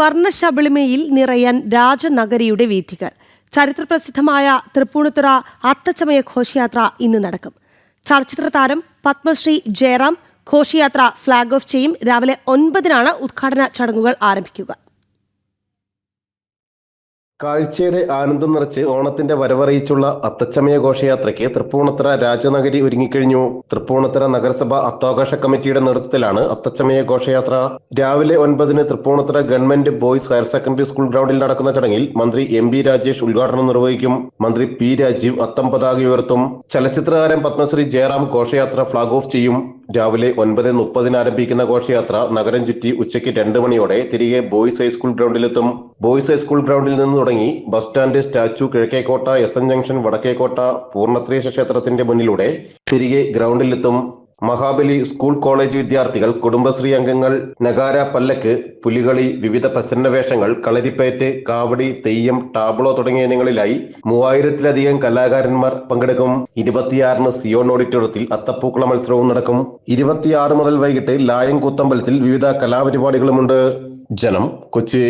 വർണശബളിമയിൽ നിറയാൻ രാജനഗരിയുടെ വീഥികൾ. ചരിത്രപ്രസിദ്ധമായ തൃപ്പൂണിത്തുറ അത്തച്ചമയ ഘോഷയാത്ര ഇന്ന് നടക്കും. ചലച്ചിത്ര താരം പത്മശ്രീ ജയറാം ഘോഷയാത്ര ഫ്ളാഗ് ഓഫ് ചെയ്യും. രാവിലെ ഒൻപതിനാണ് ഉദ്ഘാടന ചടങ്ങുകൾ ആരംഭിക്കുക. കാഴ്ചയുടെ ആനന്ദം നിറച്ച് ഓണത്തിന്റെ വരവറിയിച്ചുള്ള അത്തച്ചമയ ഘോഷയാത്രയ്ക്ക് തൃപ്പൂണിത്തുറ രാജനഗരി ഒരുങ്ങിക്കഴിഞ്ഞു. തൃപ്പൂണിത്തുറ നഗരസഭ അത്താഘോഷ കമ്മിറ്റിയുടെ നേതൃത്വത്തിലാണ് അത്തച്ചമയ ഘോഷയാത്ര. രാവിലെ ഒൻപതിന് Thrippunithura government boys higher secondary school ഗ്രൗണ്ടിൽ നടക്കുന്ന ചടങ്ങിൽ മന്ത്രി എം ബി രാജേഷ് ഉദ്ഘാടനം നിർവഹിക്കും. മന്ത്രി പി രാജീവ് അത്തം പതാക ഉയർത്തും. ചലച്ചിത്രകാരൻ പത്മശ്രീ ജയറാം ഘോഷയാത്ര ഫ്ളാഗ് ഓഫ് ചെയ്യും. രാവിലെ ഒൻപത് മുപ്പതിന് ആരംഭിക്കുന്ന ഘോഷയാത്ര നഗരം ചുറ്റി ഉച്ചയ്ക്ക് രണ്ട് മണിയോടെ തിരികെ ബോയ്സ് ഹൈസ്കൂൾ ഗ്രൗണ്ടിലെത്തും. ബോയ്സ് ഹൈസ്കൂൾ ഗ്രൗണ്ടിൽ നിന്ന് തുടങ്ങി bus stand statue Kizhakkekotta S N junction Vadakkekotta Poornathrayeesa ക്ഷേത്രത്തിന്റെ മുന്നിലൂടെ തിരികെ ഗ്രൗണ്ടിലെത്തും. മഹാബലി സ്കൂൾ കോളേജ് വിദ്യാർത്ഥികൾ കുടുംബശ്രീ അംഗങ്ങൾ നഗാര പല്ലക്ക് പുലികളി വിവിധ പ്രച്ഛന്ന വേഷങ്ങൾ കളരിപ്പേറ്റ് കാവടി തെയ്യം ടാബ്ലോ തുടങ്ങിയ ഇനങ്ങളിലായി മൂവായിരത്തിലധികം കലാകാരന്മാർ പങ്കെടുക്കും. ഇരുപത്തിയാറിന് സിയോൺ ഓഡിറ്റോറിയത്തിൽ അത്തപ്പൂക്കള മത്സരവും നടക്കും. ഇരുപത്തിയാറ് മുതൽ വൈകിട്ട് ലായം കൂത്തമ്പലത്തിൽ വിവിധ കലാപരിപാടികളുമുണ്ട്. ജനം കൊച്ചി.